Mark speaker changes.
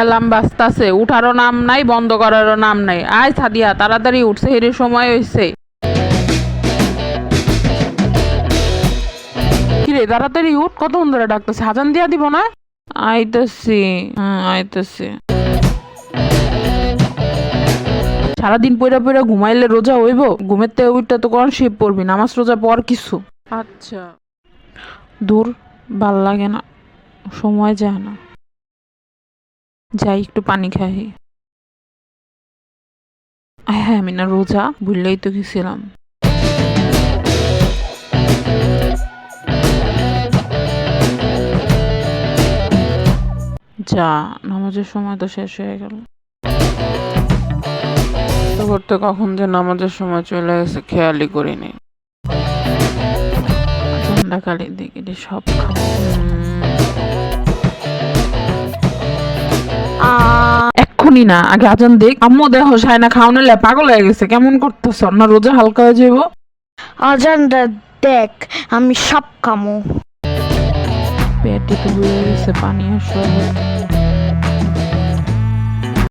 Speaker 1: Alarm বাজতাছে উঠারও নাম নাই বন্ধ করারও নাম নাই। আয় সাদিয়া তাড়াতাড়ি উঠছে হেরে সময় হয়েছে কিরে তাড়াতাড়ি উঠ কতক্ষণ ধরে ডাকতেছে? হাজান দিয়া দিব না? আইতেছি হ্যাঁ আইতেছি। সারাদিন পয়রা পয়রা ঘুমাইলে রোজা হইব? ঘুমের থেকে উঠটা তো কোন শিব পড়বি নামাজ রোজা পর কিছু। আচ্ছা। দূর ভালো লাগে না সময় যায় না। যাই, একটু পানি খাই। হ্যাঁ আমি না রোজা ভুললেই তো গেছিলাম। যা, নামাজের সময় তো শেষ হয়ে গেল। করতে কখন যে নামাজের সময় চলে গেছে, খেয়ালই করিনি। সন্ধ্যাকালের দিকে সব খাব। এক্ষুনি না আগে আজান দেখ আম্মু দেখো সায়না খাওয়ানো লে পাগল হয়ে গেছে কেমন করতেছ? না রোজা হালকা হয়ে যাব
Speaker 2: আজান দেখ আমি সব কামো।
Speaker 1: পেটে তো হয়ে গেছে পানি আসলে